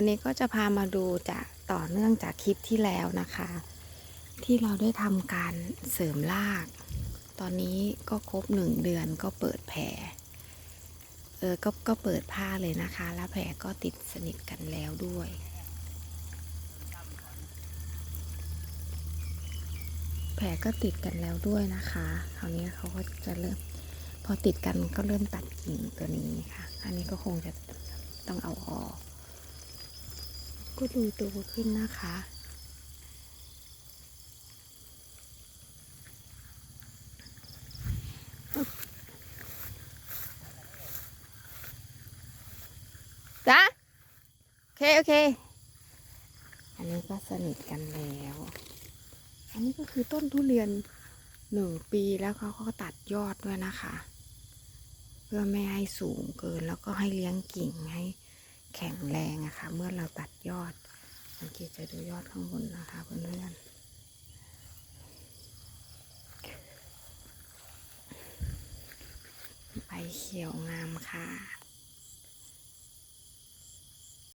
วันนี้ก็จะพามาดูจากต่อเนื่องจากคลิปที่แล้วนะคะ ที่เราได้ทำการเสริมราก ตอนนี้ก็ครบหนึ่งเดือนก็เปิดแผลเออก็ก็เปิดผ้าเลยนะคะ แล้วแผลก็ติดสนิทกันแล้วด้วยแผลก็ติดกันแล้วด้วยนะคะ คราวนี้เขาก็จะเริ่มพอติดกันก็เริ่มตัดกิ่งตัวนี้ค่ะ อันนี้ก็คงจะต้องเอาออก ก็ดูโตขึ้นนะคะ จ้ะโอเค โอเค อันนี้ก็สนิทกันแล้ว อันนี้ก็คือต้นทุเรียนหนึ่งปีแล้วเขาก็ตัดยอดด้วยนะคะ เพื่อไม่ให้สูงเกินแล้วก็ให้เลี้ยงกิ่งให้ แข็งแรงอะคะ่ะ เมื่อเราตัดยอด สังเกตจะดูยอดข้างบนนะคะเพื่อนๆใบเขียวงามค่ะ